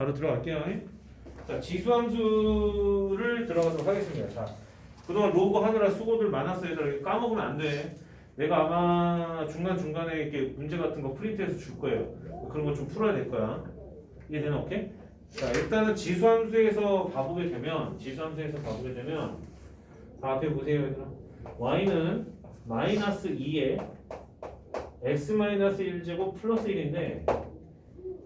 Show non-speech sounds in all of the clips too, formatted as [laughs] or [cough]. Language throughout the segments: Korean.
바로 들어갈게요. 자, 지수함수를 들어가도록 하겠습니다. 자, 그동안 로그 하느라 수고들 많았어요. 얘들아. 까먹으면 안 돼. 내가 아마 중간중간에 이렇게 문제 같은 거 프린트해서 줄 거예요. 그런 거 좀 풀어야 될 거야. 이해되나? 오케이? 자, 일단은 지수함수에서 봐보게 되면, 지수함수에서 봐보게 되면, 자, 앞에 보세요, 얘들아. y는 마이너스 2에 x 마이너스 1제곱 플러스 1인데,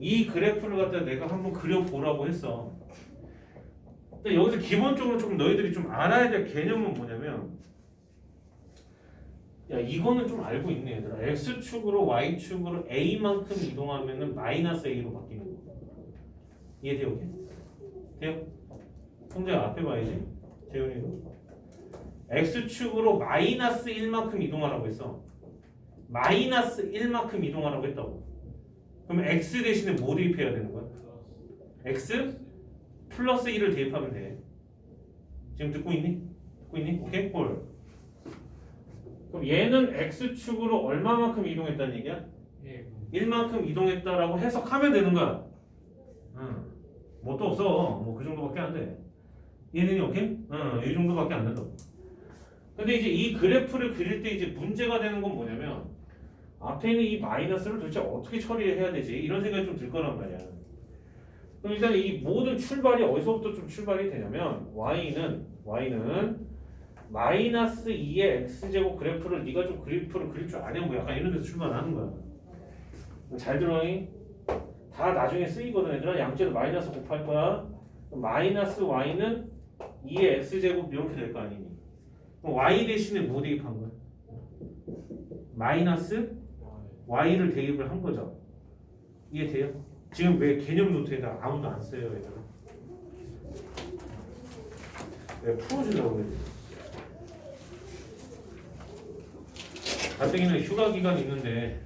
이 그래프를 갖다 내가 한번 그려보라고 했어. 근데 여기서 기본적으로 조금 너희들이 좀 알아야 될 개념은 뭐냐면 야 이거는 좀 알고 있네 얘들아 x축으로 y축으로 a만큼 이동하면은 마이너스 a로 바뀌는 거 이해돼요? 돼요? 성재가 앞에 봐야지 재훈이도 x축으로 마이너스 1만큼 이동하라고 했어 마이너스 1만큼 이동하라고 했다고 그럼 x 대신에 뭐 대입해야 되는 거야? x 플러스 1을 대입하면 돼. 지금 듣고 있니? 듣고 있니? 오케이? 홀. 그럼 얘는 x축으로 얼마만큼 이동했다는 얘기야? 예. 1만큼 이동했다라고 해석하면 되는 거야. 응. 뭐또 없어. 뭐 그 정도밖에 안 돼. 얘는 오케이? 응, 이 정도밖에 안 된다고. 근데 이제 이 그래프를 그릴 때 이제 문제가 되는 건 뭐냐면 앞에 있는 이 마이너스를 도대체 어떻게 처리해야 되지? 이런 생각이 좀 들 거란 말이야. 그럼 일단 이 모든 출발이 어디서부터 좀 출발이 되냐면 y는 y는 마이너스 2의 x제곱 그래프를 네가 좀 그래프를 그릴 줄 아냐 뭐 약간 이런 데서 출발하는 거야. 잘 들어니? 다 나중에 쓰이거든 얘들아 양쪽에 마이너스 곱할 거야. 마이너스 y는 2의 x제곱 이렇게 될 거 아니니? 그럼 y 대신에 뭐 대입한 거야? 마이너스 y를 대입을 한 거죠. 이해돼요? 지금 왜 개념 노트에다 아무도 안 써요, 얘들아? 내가 풀어주려고 그래. 가뜩이나 휴가 기간 있는데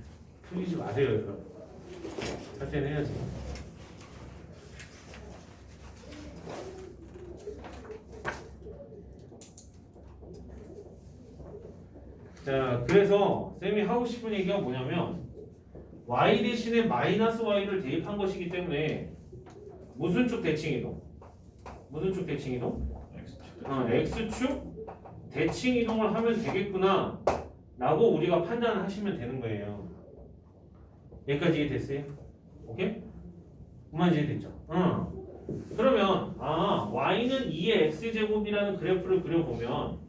풀리지 마세요, 얘들아. 할 때는 해야지. 자, 그래서 쌤이 하고 싶은 얘기가 뭐냐면 y 대신에 마이너스 y를 대입한 것이기 때문에 무슨 쪽 대칭 이동? 무슨 쪽 대칭 이동? 어, x축 대칭 이동을 하면 되겠구나 라고 우리가 판단을 하시면 되는 거예요 여기까지 이해됐어요? 오케이? 그만 이해됐죠? 어. 그러면 아 y는 2의 x제곱이라는 그래프를 그려보면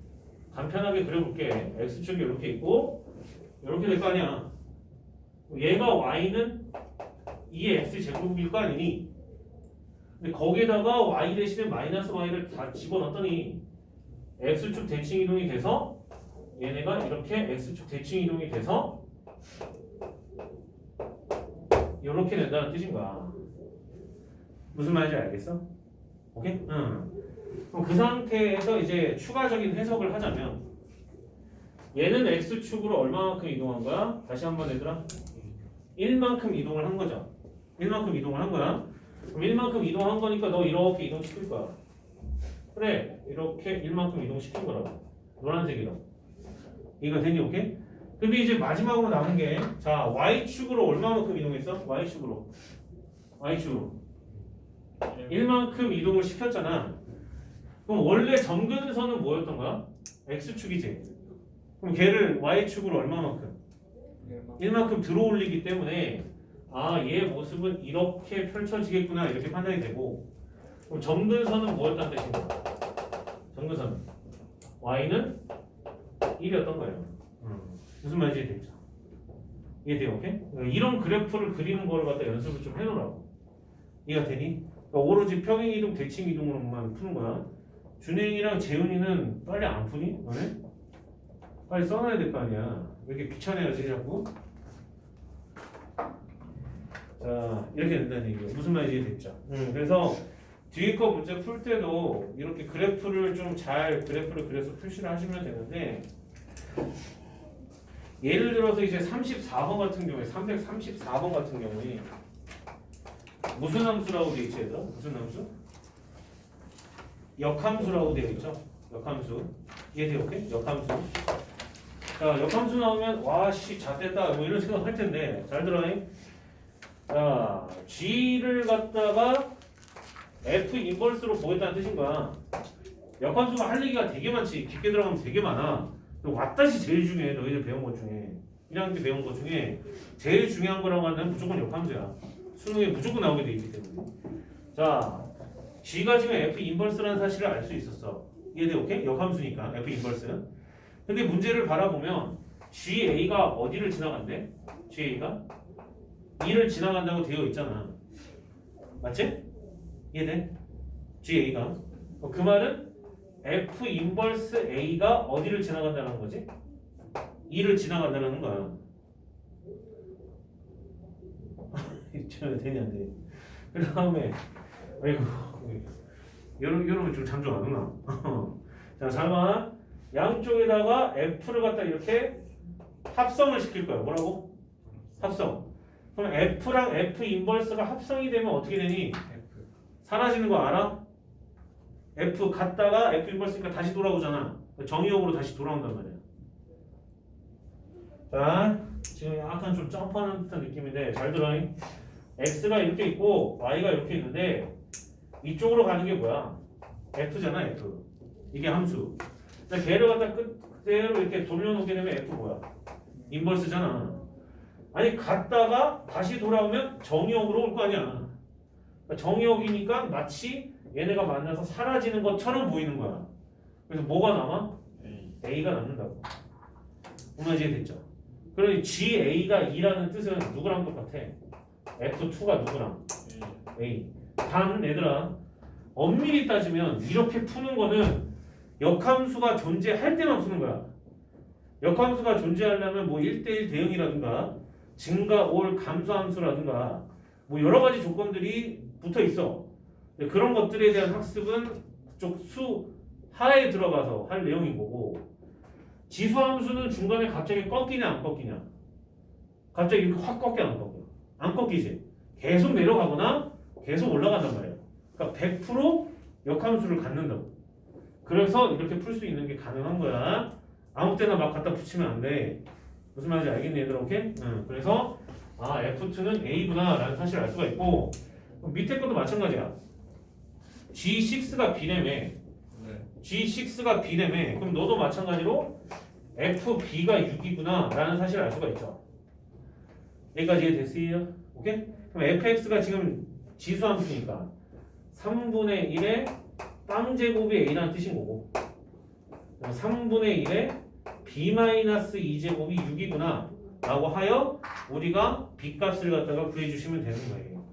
간편하게 그려볼게 x축이 이렇게 있고 이렇게 될 거 아니야 얘가 y는 2의 x 제곱일 거 아니니? 근데 거기에다가 y 대신에 마이너스 y를 다 집어넣었더니 x축 대칭 이동이 돼서 얘네가 이렇게 x축 대칭 이동이 돼서 이렇게 된다는 뜻인 거야. 무슨 말인지 알겠어? 오케이? 응. 그럼 그 상태에서 이제 추가적인 해석을 하자면 얘는 x축으로 얼마만큼 이동한 거야? 다시 한번 얘들아 1만큼 이동을 한 거죠. 1만큼 이동을 한 거야. 그럼 1만큼 이동한 거니까 너 이렇게 이동시킬 거야. 그래, 이렇게 1만큼 이동시킨 거라고. 노란색이로. 이거 되니, 오케이? 근데 이제 마지막으로 남은 게, 자, y축으로 얼마만큼 이동했어? y축으로. y축으로. 1만큼 이동을 시켰잖아. 그럼 원래 점근선은 뭐였던 거야? x축이지. 그럼 걔를 y축으로 얼마만큼? 1만큼 들어올리기 때문에 아, 얘 모습은 이렇게 펼쳐지겠구나 이렇게 판단이 되고 그럼 점근선은 뭐였다는 뜻인가? 점근선 y는 1이었던 거예요. 음, 무슨 말인지 이해됐죠? 이해돼요? 오케이? 이런 그래프를 그리는 거를 갖다 연습을 좀 해놓으라고 이해가 되니? 그러니까 오로지 평행이동, 대칭이동으로만 푸는 거야 준행이랑 재훈이는 빨리 안 푸니? 너네? 빨리 써놔야 될 거 아니야 왜 이렇게 귀찮아야지 자꾸 자 이렇게 된다는 얘기예요 무슨 말인지 됐죠 음, 그래서 뒤에 거 문제 풀 때도 이렇게 그래프를 좀 잘 그래프를 그려서 표시를 하시면 되는데 예를 들어서 이제 34번 같은 경우에 334번 같은 경우에 무슨 함수라고 되어 있지 얘들아? 무슨 함수? 역함수라고 되어 있죠 역함수 이해돼요? 오케이? 역함수 자, 역함수 나오면 와씨 잣됐다 뭐 이런 생각 할 텐데 잘 들어요. 자, g를 갖다가 F 인버스로 보겠다는 뜻인 거야. 역함수가 할 얘기가 되게 많지. 깊게 들어가면 되게 많아. 왔다시 제일 중요해. 너희들 배운 것 중에. 1학년 때 배운 것 중에 제일 중요한 거라고 하면 무조건 역함수야. 수능에 무조건 나오게 돼 있기 때문에. 자, G가 지금 F 인버스라는 사실을 알 수 있었어. 이해돼? 오케이? 역함수니까 F 인버스. 근데 문제를 바라보면 GA가 어디를 지나간대? GA가 2를 지나간다고 되어 있잖아. 맞지? 이해돼? GA가 어, 그 말은 F 인버스 A가 어디를 지나간다는 거지? 2를 지나간다는 거야. [laughs] 이쯤 되냐 안 돼. 그 다음에 아이고 여러분 여러분 좀잠좀 안 오나? [laughs] 자 잠깐 양쪽에다가 F를 갖다 이렇게 합성을 시킬 거야. 뭐라고? 합성. 그럼 F랑 F 인버스가 합성이 되면 어떻게 되니? 사라지는 거 알아? F 갔다가 F 인버스니까 다시 돌아오잖아. 정의역으로 다시 돌아온단 말이야. 자, 지금 약간 좀 점프하는 듯한 느낌인데 잘 들어. X가 이렇게 있고 Y가 이렇게 있는데 이쪽으로 가는 게 뭐야? F잖아, F. 이게 함수. 근데 걔를 갖다 그대로 이렇게 돌려놓게 되면 F 뭐야? 인버스잖아. 아니 갔다가 다시 돌아오면 정의역으로 올 거 아니야. 그러니까 정의역이니까 마치 얘네가 만나서 사라지는 것처럼 보이는 거야. 그래서 뭐가 남아? A A가 남는다고. 이제 됐죠? 그러니 GA가 2라는 뜻은 누구랑 똑같아? F2가 누구랑? A. 단 얘들아 엄밀히 따지면 이렇게 푸는 거는 역함수가 존재할 때만 푸는 거야. 역함수가 존재하려면 뭐 1대1 대응이라든가 증가, 올, 감소함수라든가 뭐 여러 가지 조건들이 붙어 있어. 그런 것들에 대한 학습은 그쪽 수 하에 들어가서 할 내용인 거고 지수함수는 중간에 갑자기 꺾이냐 안 꺾이냐 갑자기 이렇게 확 꺾여 안 꺾여 안 꺾이지 계속 내려가거나 계속 올라간단 말이야 그러니까 100% 역함수를 갖는다고. 그래서 이렇게 풀 수 있는 게 가능한 거야. 아무 때나 막 갖다 붙이면 안 돼. 무슨 말인지 알겠니 얘들아? 오케이? 응. 그래서 아 F2는 A구나 라는 사실을 알 수가 있고 밑에 것도 마찬가지야. G6가 B라며 네. G6가 B라며 그럼 너도 마찬가지로 FB가 6이구나 라는 사실을 알 수가 있죠. 여기까지 이해됐어요? 오케이? 그럼 fx가 지금 지수함수니까. 3분의 1의 빵 제곱이 a라는 뜻인 거고. 3분의 1의 b-2제곱이 6이구나 라고 하여 우리가 b값을 갖다가 구해주시면 되는 거예요.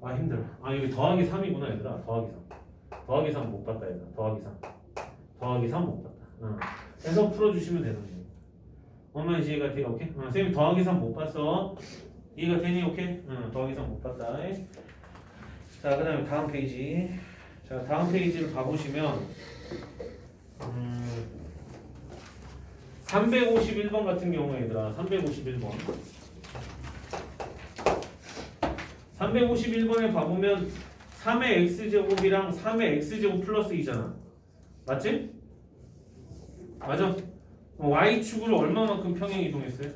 아 힘들어. 아 여기 더하기 3이구나 얘들아. 더하기 3 더하기 3 못 봤다 얘들아. 더하기 3 더하기 3 못 봤다. 어. 해서 풀어주시면 되는 거예요. 엄마 이해가 돼? 오케이? 어, 쌤이 더하기 3 못 봤어 이해가 되니? 오케이? 응, 더하기 3못 봤다 자, 그 다음에 다음 페이지 자, 다음 페이지를 가보시면 음, 351번 같은 경우에 얘들아 351번 351번에 봐보면 3의 x제곱이랑 3의 x제곱 플러스 2잖아 맞지? 맞아? y축으로 얼마만큼 평행 이동했어요?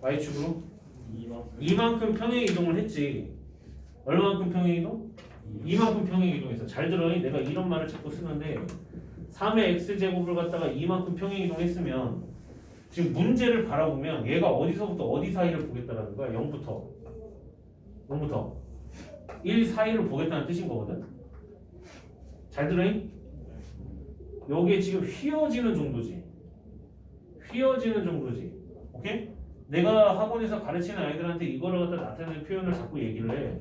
y축으로? 2만 이만큼 평행 이동을 했지. 얼마만큼 평행 이동? 이만큼 평행 이동했어. 잘 들어니 내가 이런 말을 자꾸 쓰는데 3의 x 제곱을 갖다가 이만큼 평행 이동했으면 지금 문제를 바라보면 얘가 어디서부터 어디 사이를 보겠다라는 거야. 0부터 0부터 1 사이를 보겠다는 뜻인 거거든. 잘 들어니? 여기에 지금 휘어지는 정도지. 휘어지는 정도지. 오케이? 내가 학원에서 가르치는 아이들한테 이거를 갖다 나타내는 표현을 자꾸 얘기를 해.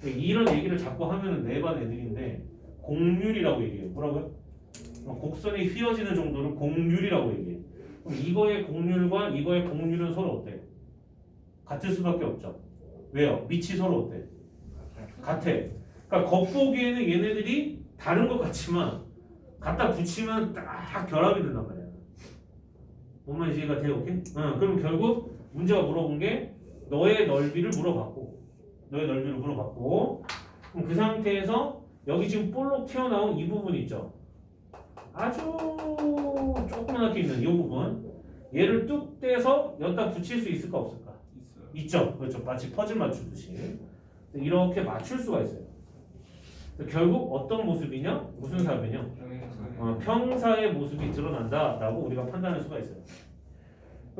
근데 이런 얘기를 자꾸 하면은 내반 애들인데 공률이라고 얘기해. 뭐라고요? 어, 곡선이 휘어지는 정도를 공률이라고 얘기해. 그럼 이거의 공률과 이거의 공률은 서로 어때? 같을 수밖에 없죠. 왜요? 밑이 서로 어때? 같아. 그러니까 겉보기에는 얘네들이 다른 것 같지만 갖다 붙이면 딱 결합이 된단 말이야. 뭔 말인지 이해가 돼요? 오케이? 응, 그럼 결국 문제가 물어본 게 너의 넓이를 물어봤고 너의 넓이를 물어봤고 그럼 그 상태에서 여기 지금 볼록 튀어나온 이 부분 있죠? 아주 조그맣게 있는 이 부분 얘를 뚝 떼서 여기다 붙일 수 있을까 없을까? 있어요 있죠. 그렇죠. 마치 퍼즐 맞추듯이. 이렇게 맞출 수가 있어요. 결국 어떤 모습이냐? 무슨 사변이냐? 어, 평사의 모습이 드러난다라고 우리가 판단할 수가 있어요.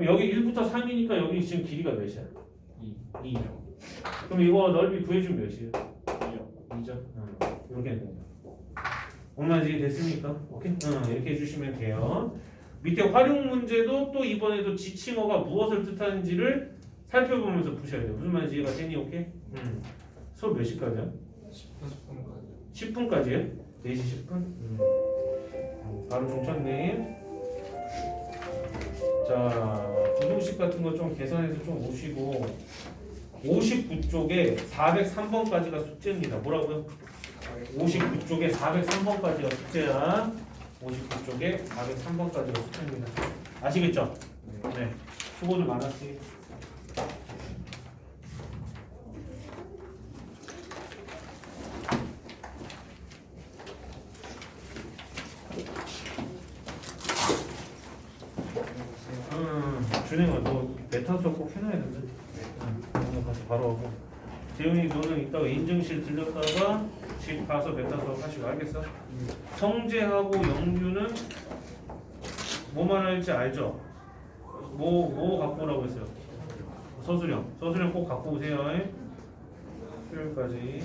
여기 1부터 3이니까 여기 지금 길이가 몇이야? 2 2. 그럼 이거 넓이 구해주면 몇이에요? 2죠 2죠. 어, 이렇게 됩니다. 얼마지 됐습니까? 오케이. 어, 이렇게 해주시면 돼요. 밑에 활용 문제도 또 이번에도 지칭어가 무엇을 뜻하는지를 살펴보면서 푸셔야 돼요. 무슨 말인지 이해가 되니? 오케이? 음. 수업 몇 시까지야? 10분까지 10분까지요? 4시 10분? 음. 바로 종착님. 자, 부등식 같은 거 좀 계산해서 좀 오시고 59쪽에 403번까지가 숙제입니다. 뭐라고요? 59쪽에 403번까지가 숙제야. 59쪽에 403번까지가 숙제입니다. 아시겠죠? 네. 수고들 많았어요. 음, 준영아 너 메타 수업 꼭 해놔야 된다. 응, 오늘 가서 바로 하고. 재훈이 너는 이따가 인증실 들렸다가 집 가서 메타 수업 하시고 알겠어? 성재하고 영규는 뭐만 할지 알죠? 뭐, 뭐 갖고 오라고 했어요? 서수령. 서수령 꼭 갖고 오세요. 수요일까지.